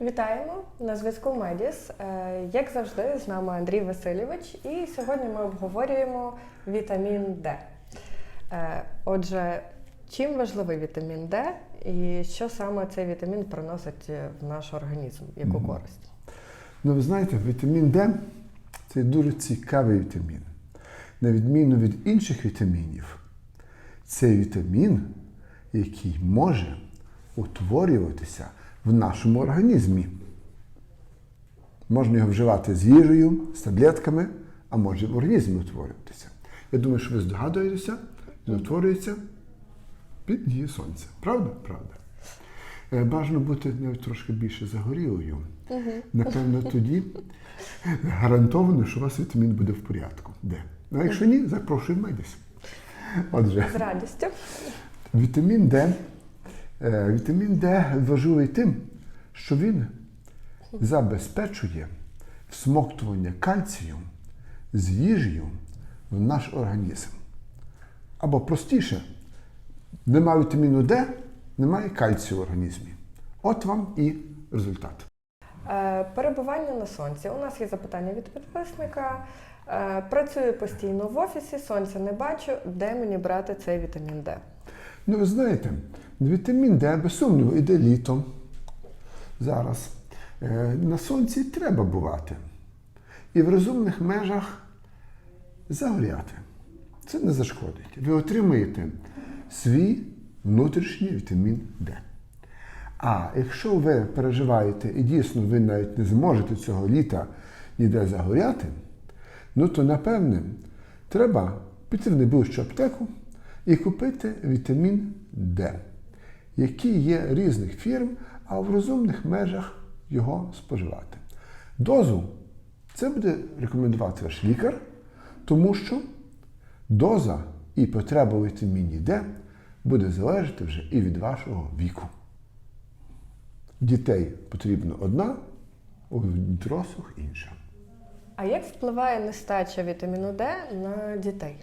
Вітаємо на зв'язку Медіс. Е, Як завжди, з нами Андрій Васильович, і сьогодні ми обговорюємо вітамін Д. Е, Отже, чим важливий вітамін Д і що саме цей вітамін приносить в наш організм, яку користь? Ну, ви знаєте, вітамін Д це дуже цікавий вітамін. На відміну від інших вітамінів, це вітамін, який може утворюватися в нашому організмі. Можна його вживати з їжею, з таблетками, а може в організмі утворюватися. Я думаю, що ви здогадуєтеся, він утворюється під дією сонця. Правда? Правда. Е, Бажано бути навіть трошки більше загорілою. Напевно, тоді гарантовано, що у вас вітамін буде в порядку. Де? Ну, а якщо ні, запрошую в медіс. Отже, З радістю. вітамін Д. е, Вітамін Д важливий тим, що він забезпечує всмоктування кальцію з їжею в наш організм. Або простіше, немає вітаміну Д, немає кальцію в організмі. От вам і результат. Е, Перебування на сонці. У нас є запитання від підписника. Е, Працюю постійно в офісі, сонця не бачу. Де мені брати цей вітамін Д? Ну, ви знаєте, вітамін Д, без сумніву, іде літом. Зараз. Е, На сонці треба бувати. І в розумних межах загоряти. Це не зашкодить. Ви отримаєте свій внутрішній вітамін Д. А якщо ви переживаєте і дійсно ви навіть не зможете цього літа ніде загоряти, ну то напевне треба піти в найближчу аптеку і купити вітамін Д, який є різних фірм, а в розумних межах його споживати. Дозу це буде рекомендувати ваш лікар, тому що доза і потреба вітаміні Д буде залежати вже і від вашого віку. Дітей потрібна одна, у дорослих інша. А як впливає нестача вітаміну Д на дітей?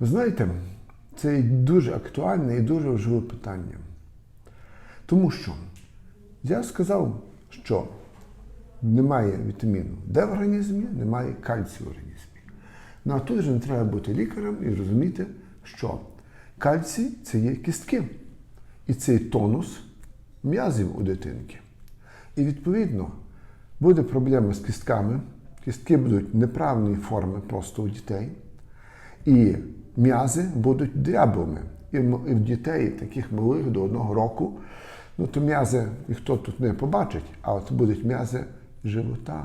Ви знаєте, це дуже актуальне і дуже важливе питання. Тому що я сказав, що немає вітаміну Д в організмі, немає кальцію в організмі. Ну а тут же не треба бути лікарем і розуміти, що кальцій це є кістки. І цей тонус м'язів у дитинки. І відповідно буде проблема з кістками. Кістки будуть неправильної форми просто у дітей. І м'язи будуть дряблими. І в дітей, таких малих до одного року, ну то м'язи ніхто тут не побачить, а от будуть м'язи живота.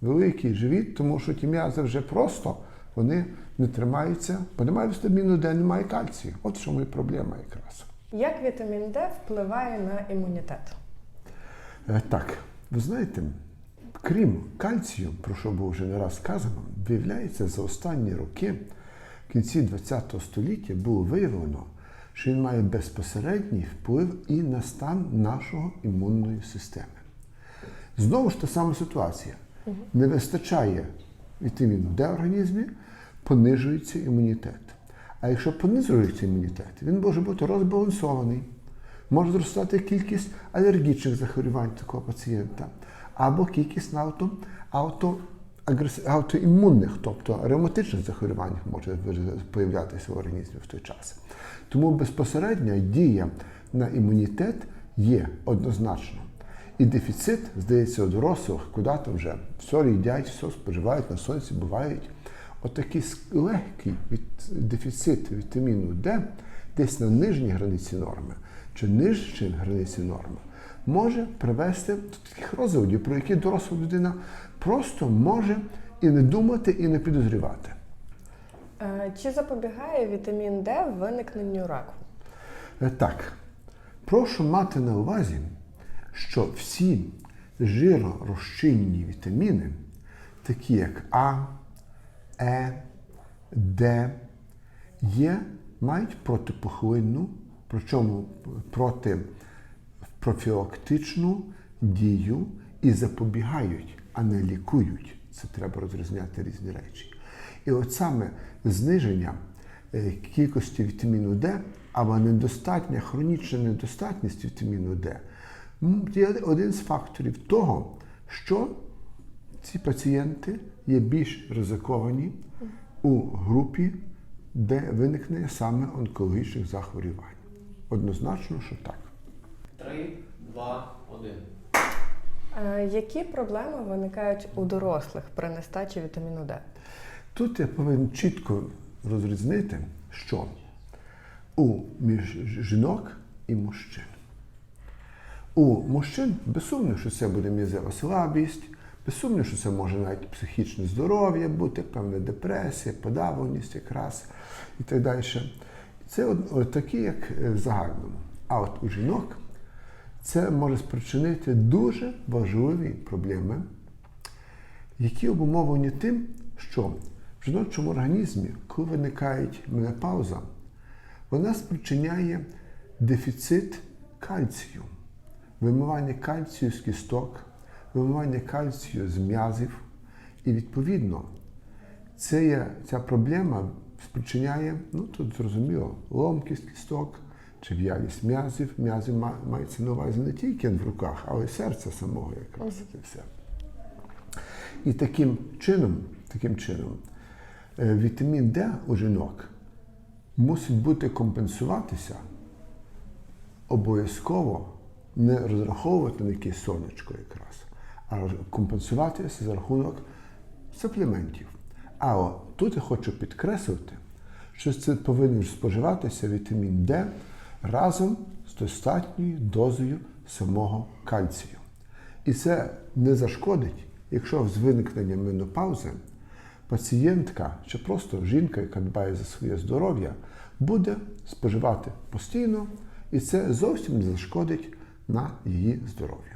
Великий живіт, тому що ті м'язи вже просто вони не тримаються, бо немає вітаміну Д, немає кальцію. От чому і проблема якраз. Як вітамін Д впливає на імунітет? Е, Так, ви знаєте, крім кальцію, про що було вже не раз сказано, виявляється, за останні роки, в кінці ХХ століття, було виявлено, що він має безпосередній вплив і на стан нашої імунної системи. Знову ж та сама ситуація. Не вистачає вітаміну Д в організмі, понижується імунітет. А якщо понижується імунітет, він може бути розбалансований, може зростати кількість алергічних захворювань такого пацієнта, або кількість авто, аутоімунних, тобто ревматичних захворювань може з'являтися в організмі в той час. Тому безпосередня дія на імунітет є однозначно. І дефіцит, здається, у дорослих, куди там вже все їдять, все споживають, на сонці бувають. Отакий легкий від, дефіцит вітаміну Д десь на нижній границі норми чи нижчій границі норми може привести до таких розладів, про які доросла людина просто може і не думати, і не підозрювати. Е, Чи запобігає вітамін Д виникненню раку? Е, Так, прошу мати на увазі, що всі жиророзчинні вітаміни, такі як А, Е, Д, є, мають протипухлинну, причому проти профілактичну дію і запобігають, а не лікують. Це треба розрізняти різні речі. І от саме зниження е, кількості вітаміну Д або недостатня, хронічна недостатність вітаміну Д Є один з факторів того, що ці пацієнти є більш ризиковані у групі, де виникне саме онкологічних захворювань. Однозначно, що так. Три, два, один. Які проблеми виникають у дорослих при нестачі вітаміну Д? Тут я повинен чітко розрізнити, що у між жінок і мужчин. У мужчин без сумніву, що це буде м'язева слабість, без сумніву, що це може навіть психічне здоров'я бути, певна депресія, подавленість якраз і так далі. Це от, от такі, як е, в загальному. А от у жінок це може спричинити дуже важливі проблеми, які обумовлені тим, що в жіночому організмі, коли виникає менопауза, вона спричиняє дефіцит кальцію, вимивання кальцію з кісток, вимивання кальцію з м'язів. І відповідно це є, ця проблема спричиняє, ну тут зрозуміло, ломкість кісток чи в'ялість м'язів. Ма- мається на увазі не тільки в руках, але й серця самого якраз це все. І таким чином, таким чином, е, вітамін Д у жінок мусить бути компенсуватися обов'язково не розраховувати на якесь сонечко якраз, а компенсуватися за рахунок суплементів. А от тут я хочу підкреслити, що це повинен споживатися вітамін Д разом з достатньою дозою самого кальцію. І це не зашкодить, якщо з виникненням менопаузи пацієнтка чи просто жінка, яка дбає за своє здоров'я, буде споживати постійно, і це зовсім не зашкодить на її здоров'я.